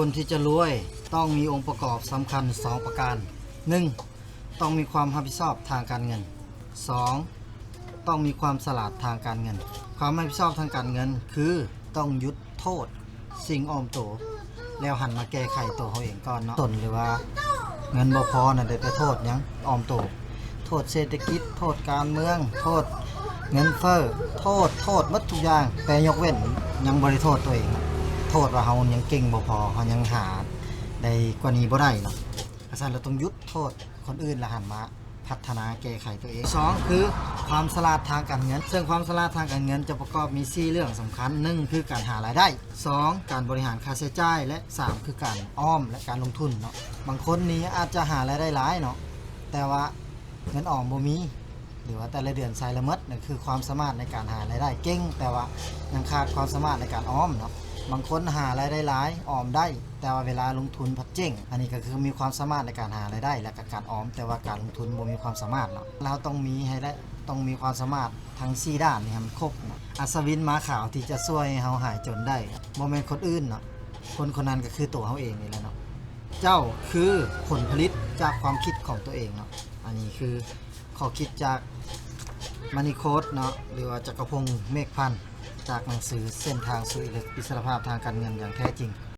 คนที่จะรวยต้องมีองค์ประกอบสำคัญ 2 ประการ 1. ต้องมีความรับผิดชอบทางการเงิน 2. ต้องมีความสลาดทางการเงิน ความรับผิดชอบทางการเงิน คือต้องยุดโทษ สิ่งออมโตวแล้วหันมาแก้ไขตัวเขาเองก่อนเนาะตนหรือว่าเงินบ่พอน่ะได้ไปโทษยังออมโตวโทษเศรษฐกิจ โทษการเมือง โทษเงินเฟ้อโทษโทษหมดทุกอย่าง แต่ยกเว้นยังบริโทษตัวเอง โทษว่าเฮายังเก่งบ่พอเฮายังหาได้กว่านี้บ่ได้เนาะเพราะฉะนั้นเราต้องยุดโทษคนอื่นละหันมาพัฒนาแก้ไขตัวเองสองคือความสลาดทางการเงิน ซึ่งความสลาดทางการเงินจะประกอบมี 4 เรื่องสำคัญหนึ่งคือการหารายได้ 2. การบริหารค่าใช้จ่าย และ 3 คือการอ้อมและการลงทุนเนาะ บางคนนี้อาจจะหารายได้หลายเนาะ แต่ว่าเงินออมบ่มี หรือว่าแต่ละเดือนใช้ละมิดนั่นคือความสามารถในการหารายได้เก่ง แต่ว่ายังขาดความสามารถในการอ้อมเนาะ บางคนหารายได้หลายออมได้ แต่ว่าเวลาลงทุนพัดเจ๊งอันนี้ก็คือมีความสามารถในการหารายได้ และกการออม แต่ว่าการลงทุนบ่มีความสามารถเนาะเราต้องมีให้ได้ต้องมีความสามารถทั้ง4ด้านนี่ให้มันครบนะอัศวินม้าขาวที่จะช่วยเฮาหายจนได้บ่แม่นคนอื่นเนาะคนคนนั้นก็คือตัวเฮาเองนี่แหละเนาะเจ้าคือผลผลิตจากความคิดของตัวเองเนาะอันนี้คือข้อคิดจาก มานิโคสเนาะหรือว่าจักรพงศ์เมฆพันธ์จากหนังสือเส้นทางสู่อิสรภาพทางการเงินอย่างแท้จริง